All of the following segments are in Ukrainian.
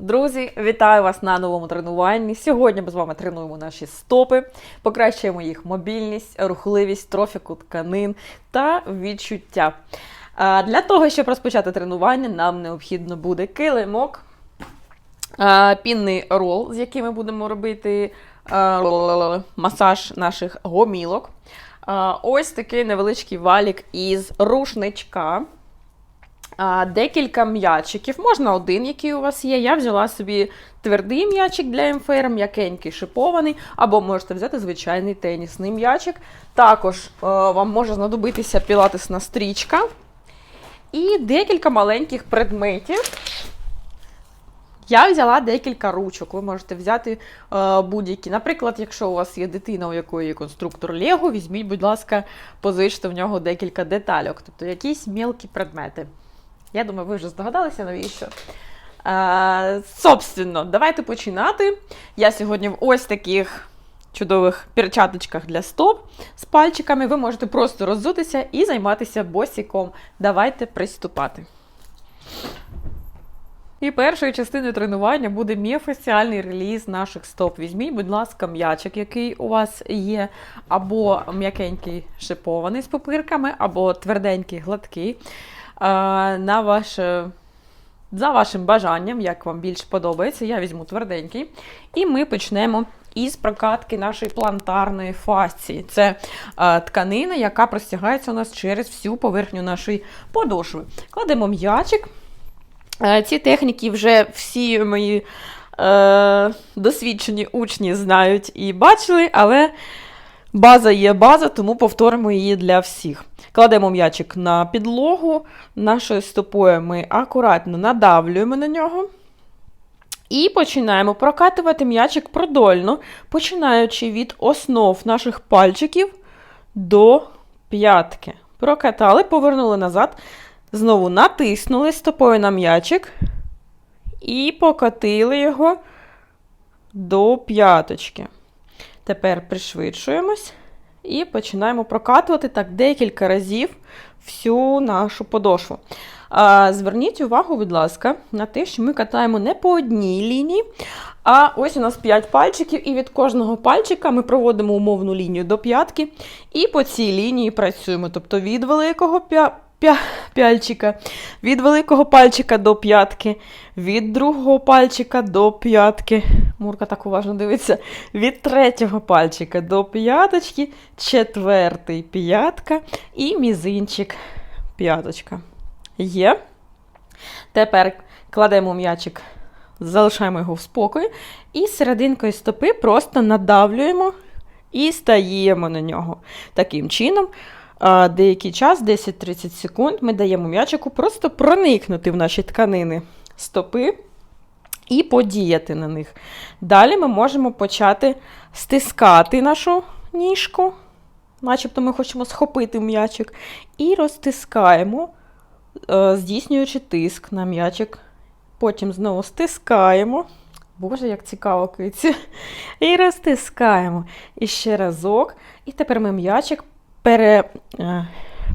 Друзі, вітаю вас на новому тренуванні. Сьогодні ми з вами тренуємо наші стопи, покращуємо їх мобільність, рухливість, трофіку тканин та відчуття. Для того, щоб розпочати тренування, нам необхідно буде килимок, пінний рол, з яким ми будемо робити масаж наших гомілок. Ось такий невеличкий валік із рушничка. Декілька м'ячиків, можна один, який у вас є. Я взяла собі твердий м'ячик для МФР, м'якенький шипований, або можете взяти звичайний тенісний м'ячик. Також е, вам може знадобитися пілатесна стрічка. І декілька маленьких предметів. Я взяла декілька ручок. Ви можете взяти е, будь-які. Наприклад, якщо у вас є дитина, у якої є конструктор Лего, візьміть, будь ласка, позичте в нього декілька детальок, тобто якісь мілкі предмети. Я думаю, ви вже здогадалися, навіщо. Е, собственно, давайте починати. Я сьогодні в ось таких чудових перчаточках для стоп з пальчиками. Ви можете просто роззутися і займатися босіком. Давайте приступати. І першою частиною тренування буде міофасціальний реліз наших стоп. Візьміть, будь ласка, м'ячик, який у вас є, або м'якенький шипований з попирками, або тверденький, гладкий. На ваше, за вашим бажанням, як вам більш подобається, я візьму тверденький. І ми почнемо із прокатки нашої плантарної фасції. Це е, тканина, яка простягається у нас через всю поверхню нашої подошви. Кладемо м'ячик. Е, Ці техніки вже всі мої е, досвідчені учні знають і бачили, але база є база, тому повторимо її для всіх. Кладемо м'ячик на підлогу, нашою стопою ми акуратно надавлюємо на нього. І починаємо прокатувати м'ячик продольно, починаючи від основ наших пальчиків до п'ятки. Прокатали, повернули назад. Знову натиснули стопою на м'ячик і покатили його до п'яточки. Тепер пришвидшуємось і починаємо прокатувати так декілька разів всю нашу подошву. Зверніть увагу, будь ласка, на те, що ми катаємо не по одній лінії, а ось у нас 5 пальчиків, і від кожного пальчика ми проводимо умовну лінію до п'ятки, і по цій лінії працюємо. Тобто від великого. Пяльчика, від великого пальчика до п'ятки, від другого пальчика до п'ятки. Мурка так уважно дивиться. Від третього пальчика до п'яточки, четвертий п'ятка і мізинчик п'яточка. Є. Тепер кладемо м'ячик, залишаємо його в спокої. І серединкою стопи просто надавлюємо і стаємо на нього. Таким чином. Деякий час, 10-30 секунд, ми даємо м'ячику просто проникнути в наші тканини стопи і подіяти на них. Далі ми можемо почати стискати нашу ніжку, начебто ми хочемо схопити м'ячик, і розтискаємо, е, здійснюючи тиск на м'ячик. Потім знову стискаємо. Боже, як цікаво киці. І розтискаємо. І ще разок. І тепер ми м'ячик пере, е,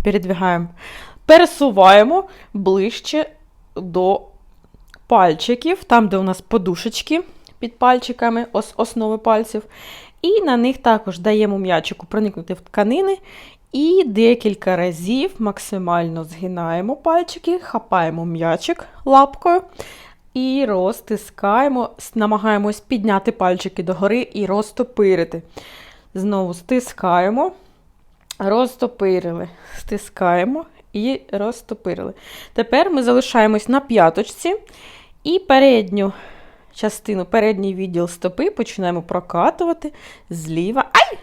передвигаємо, пересуваємо ближче до пальчиків, там, де у нас подушечки під пальчиками, основи пальців. І на них також даємо м'ячику проникнути в тканини. І декілька разів максимально згинаємо пальчики, хапаємо м'ячик лапкою і розтискаємо, намагаємось підняти пальчики догори і розтопирити. Знову стискаємо. Розтопирили, стискаємо і розтопирили. Тепер ми залишаємось на п'яточці і передню частину, передній відділ стопи починаємо прокатувати зліва. Ай!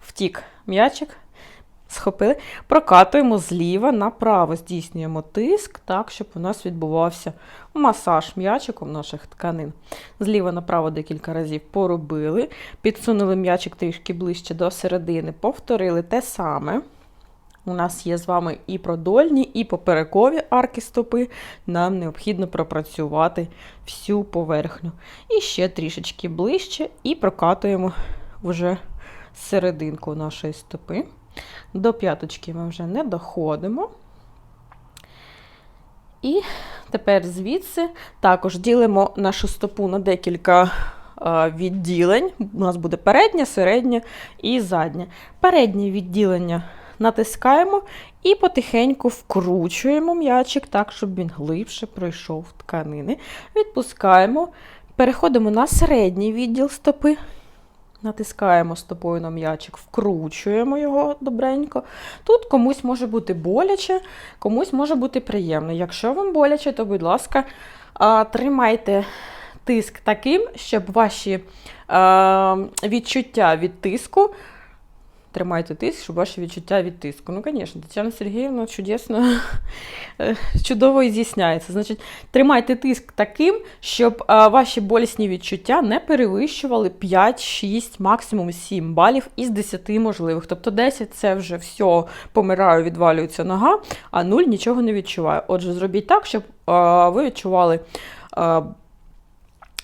Втік м'ячик. Схопили, прокатуємо зліва направо, здійснюємо тиск, так, щоб у нас відбувався масаж м'ячиком наших тканин. Зліва направо декілька разів поробили, підсунули м'ячик трішки ближче до середини, повторили те саме. У нас є з вами і продольні, і поперекові арки стопи. Нам необхідно пропрацювати всю поверхню. І ще трішечки ближче, і прокатуємо вже серединку нашої стопи. До п'яточки ми вже не доходимо. І тепер звідси також ділимо нашу стопу на декілька е, відділень. У нас буде переднє, середнє і заднє. Переднє відділення натискаємо і потихеньку вкручуємо м'ячик так, щоб він глибше пройшов в тканини. Відпускаємо, переходимо на середній відділ стопи. Натискаємо з тобою на м'ячик, вкручуємо його добренько. Тут комусь може бути боляче, комусь може бути приємно. Якщо вам боляче, то, будь ласка, тримайте тиск таким, щоб ваші відчуття від тиску. Тримайте тиск, щоб ваші відчуття від тиску. Ну, звісно, Тетяна Сергіївна чудесно, е, чудово і з'ясняється. Значить, тримайте тиск таким, щоб ваші болісні відчуття не перевищували 5, 6, максимум 7 балів із 10 можливих. Тобто 10 це вже все, помираю, відвалюється нога, а 0 нічого не відчуваю. Отже, зробіть так, щоб ви відчували.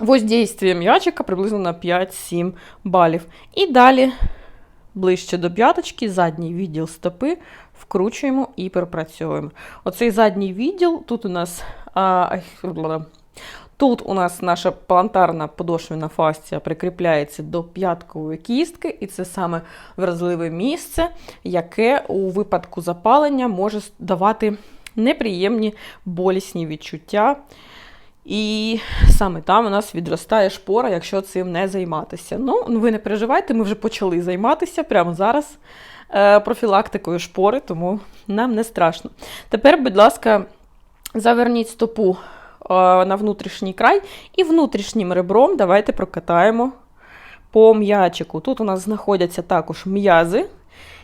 Воздействие м'ячика приблизно на 5-7 балів. І далі ближче до п'яточки, задній відділ стопи вкручуємо і пропрацьовуємо. Оцей задній відділ, тут у нас а, тут у нас наша плантарна подошвена фасція прикріпляється до п'яткової кістки, і це саме вразливе місце, яке у випадку запалення може давати неприємні болісні відчуття. І саме там у нас відростає шпора, якщо цим не займатися. Ну, ви не переживайте, ми вже почали займатися прямо зараз е, профілактикою шпори, тому нам не страшно. Тепер, будь ласка, заверніть стопу е, на внутрішній край і внутрішнім ребром давайте прокатаємо по м'ячику. Тут у нас знаходяться також м'язи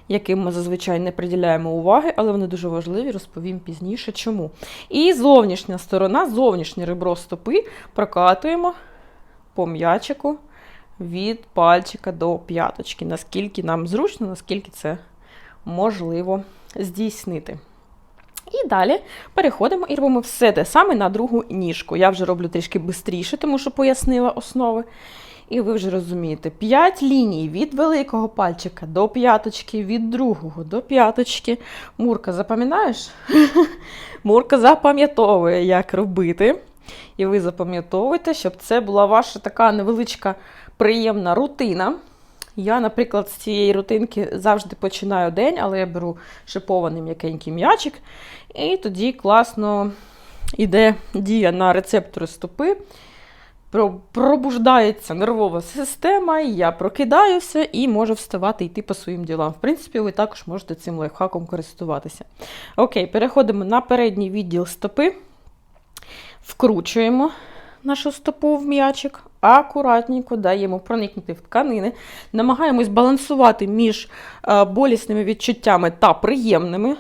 яким ми зазвичай не приділяємо уваги, але вони дуже важливі, розповім пізніше чому. І зовнішня сторона, зовнішнє ребро стопи прокатуємо по м'ячику від пальчика до п'яточки, наскільки нам зручно, наскільки це можливо здійснити. І далі переходимо і робимо все те саме на другу ніжку. Я вже роблю трішки швидше, тому що пояснила основи. І ви вже розумієте, 5 ліній від великого пальчика до п'яточки, від другого до п'яточки. Мурка, запам'ятаєш? Мурка запам'ятовує, як робити. І ви запам'ятовуєте, щоб це була ваша така невеличка приємна рутина. Я, наприклад, з цієї рутинки завжди починаю день, але я беру шипований м'якенький м'ячик. І тоді класно йде дія на рецептори стопи пробуждається нервова система, я прокидаюся і можу вставати йти по своїм ділам. В принципі, ви також можете цим лайфхаком користуватися. Окей, переходимо на передній відділ стопи, вкручуємо нашу стопу в м'ячик, акуратненько даємо проникнути в тканини, намагаємось балансувати між е, болісними відчуттями та приємними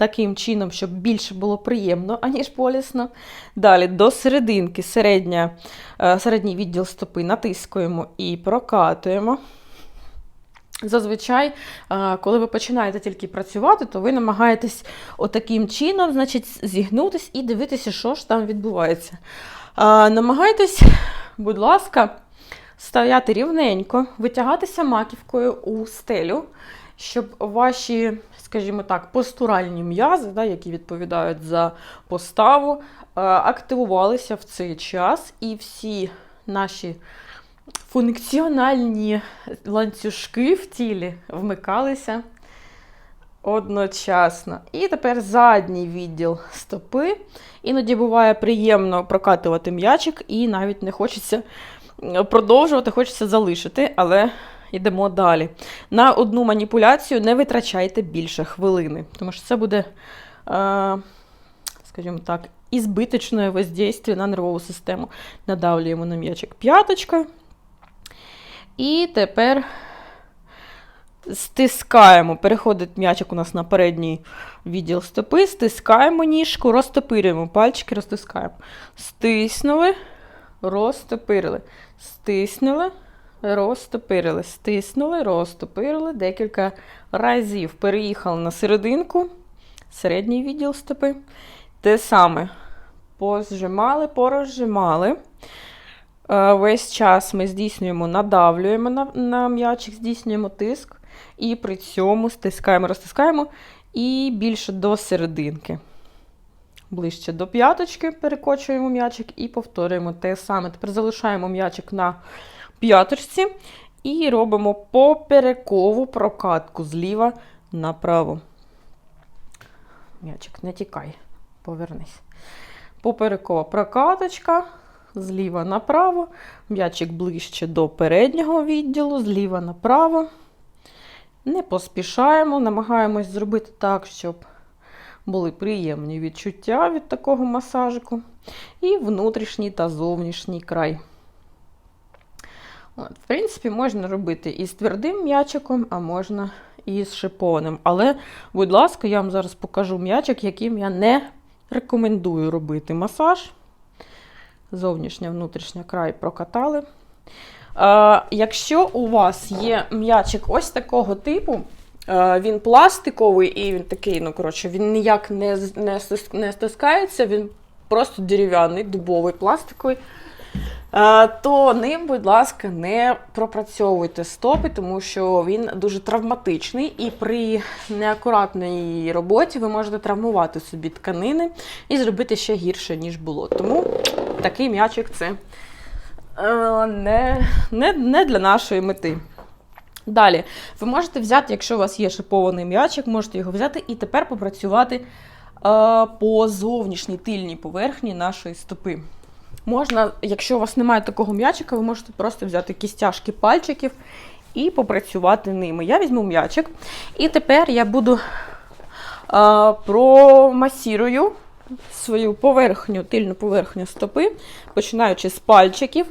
таким чином, щоб більше було приємно, аніж болісно. Далі до серединки, середня, е, середній відділ стопи натискуємо і прокатуємо. Зазвичай, е, коли ви починаєте тільки працювати, то ви намагаєтесь отаким чином значить, зігнутись і дивитися, що ж там відбувається. Е, намагайтесь, будь ласка, стояти рівненько, витягатися маківкою у стелю, щоб ваші скажімо так, постуральні м'язи, да, які відповідають за поставу, е, активувалися в цей час, і всі наші функціональні ланцюжки в тілі вмикалися одночасно. І тепер задній відділ стопи. Іноді буває приємно прокатувати м'ячик, і навіть не хочеться продовжувати, хочеться залишити, але йдемо далі. На одну маніпуляцію не витрачайте більше хвилини, тому що це буде, е, скажімо так, ізбиточне воздействие на нервову систему. Надавлюємо на м'ячик п'яточка. І тепер стискаємо, переходить м'ячик у нас на передній відділ стопи, стискаємо ніжку, розтопирюємо пальчики, розтискаємо. Стиснули, розтопирили. Стиснули, розтопирили, стиснули, розтопирили декілька разів. Переїхали на серединку, середній відділ стопи. Те саме позжимали, порозжимали. Е, весь час ми здійснюємо, надавлюємо на, на м'ячик, здійснюємо тиск, і при цьому стискаємо, розтискаємо і більше до серединки. ближче до п'яточки, перекочуємо м'ячик і повторюємо те саме. Тепер залишаємо м'ячик на п'яточці і робимо поперекову прокатку зліва направо. М'ячик, не тікай, повернись. Поперекова прокаточка. Зліва направо, м'ячик ближче до переднього відділу, зліва направо. Не поспішаємо, намагаємось зробити так, щоб були приємні відчуття від такого масажику. І внутрішній та зовнішній край. От, В принципі, можна робити і з твердим м'ячиком, а можна і з шипованим. Але, будь ласка, я вам зараз покажу м'ячик, яким я не рекомендую робити масаж. Зовнішня, внутрішня край прокатали. Е, якщо у вас є м'ячик ось такого типу, е, він пластиковий і він такий, ну, коротше, він ніяк не, не, не стискається, він просто дерев'яний, дубовий, пластиковий. Е, то ним, будь ласка, не пропрацьовуйте стопи, тому що він дуже травматичний, і при неакуратній роботі ви можете травмувати собі тканини і зробити ще гірше, ніж було. Тому такий м'ячик це е, не, не, не для нашої мети. Далі, ви можете взяти, якщо у вас є шипований м'ячик, можете його взяти і тепер попрацювати е, по зовнішній тильній поверхні нашої стопи. Можна, якщо у вас немає такого м'ячика, ви можете просто взяти кістяшки пальчиків і попрацювати ними. Я візьму м'ячик, і тепер я буду е, промасірую свою поверхню, тильну поверхню стопи, починаючи з пальчиків,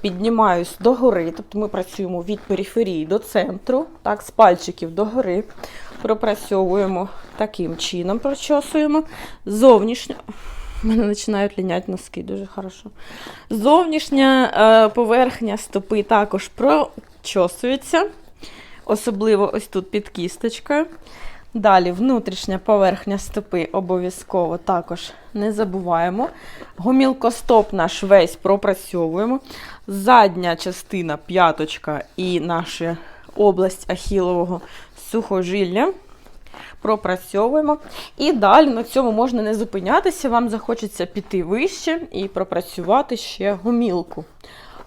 піднімаюсь догори. Тобто ми працюємо від периферії до центру, так, з пальчиків догори. Пропрацьовуємо таким чином, прочосуємо. Зовнішньо. У мене починають ліняти носки, дуже хорошо. Зовнішня е, поверхня стопи також прочосується, особливо ось тут під кісточкою. Далі внутрішня поверхня стопи обов'язково також не забуваємо. Гомілкостоп наш весь пропрацьовуємо. Задня частина п'яточка і наша область ахілового сухожилля пропрацьовуємо. І далі на цьому можна не зупинятися, вам захочеться піти вище і пропрацювати ще гомілку.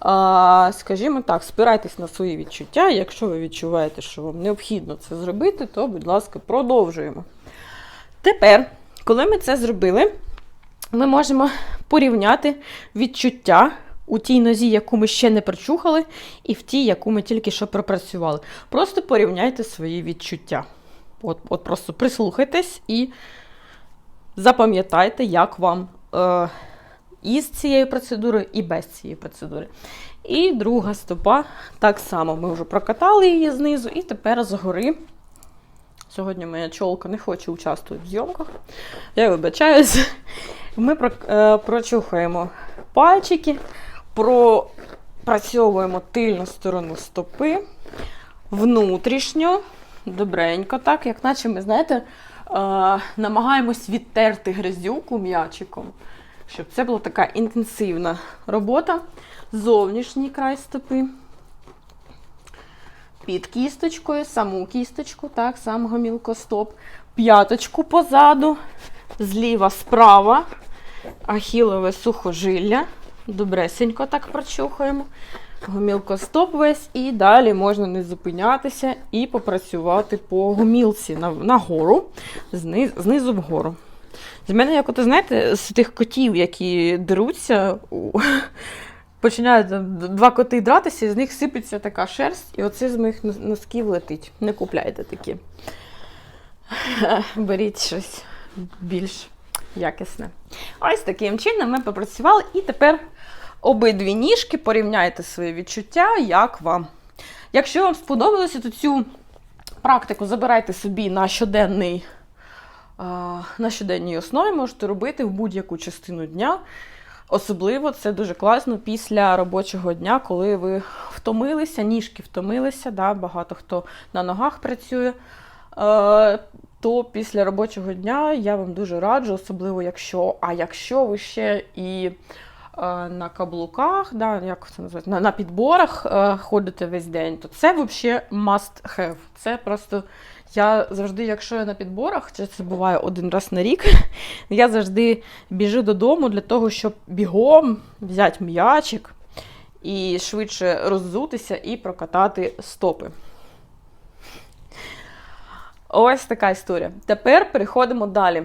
А, Скажімо так, спирайтесь на свої відчуття. Якщо ви відчуваєте, що вам необхідно це зробити, то, будь ласка, продовжуємо. Тепер, коли ми це зробили, ми можемо порівняти відчуття у тій нозі, яку ми ще не прочухали, і в тій, яку ми тільки що пропрацювали. Просто порівняйте свої відчуття. От, от просто прислухайтесь і запам'ятайте, як вам е, із цією процедурою, і без цієї процедури. І друга стопа так само. Ми вже прокатали її знизу, і тепер згори. Сьогодні моя чолка не хоче участвувати в зйомках. Я вибачаюсь. Ми про, е, прочухаємо пальчики, пропрацьовуємо тильну сторону стопи, внутрішню, добренько, так, як наче ми, знаєте, е, намагаємось відтерти грязюку м'ячиком, щоб це була така інтенсивна робота. Зовнішній край стопи. Під кісточкою, саму кісточку, так, сам гомілкостоп, п'яточку позаду, зліва справа, ахілове сухожилля. Добресенько так прочухаємо. Гомілкостоп весь, і далі можна не зупинятися і попрацювати по гомілці на, нагору, зниз, знизу вгору. З мене, як от, знаєте, з тих котів, які деруться, починають два коти дратися, і з них сипеться така шерсть, і оце з моїх носків летить. Не купляйте такі. Беріть щось більш якісне. Ось таким чином ми попрацювали, і тепер обидві ніжки порівняйте свої відчуття, як вам. Якщо вам сподобалося, то цю практику забирайте собі на щоденний. На щоденній основі можете робити в будь-яку частину дня. Особливо це дуже класно після робочого дня, коли ви втомилися, ніжки втомилися, да, багато хто на ногах працює. То після робочого дня я вам дуже раджу, особливо якщо, а якщо ви ще і на каблуках, да, як це називається, на, на підборах е, ходите весь день, то це взагалі must have. Це просто Я завжди, якщо я на підборах, чи це буває один раз на рік, я завжди біжу додому для того, щоб бігом взяти м'ячик і швидше роззутися і прокатати стопи. Ось така історія. Тепер переходимо далі.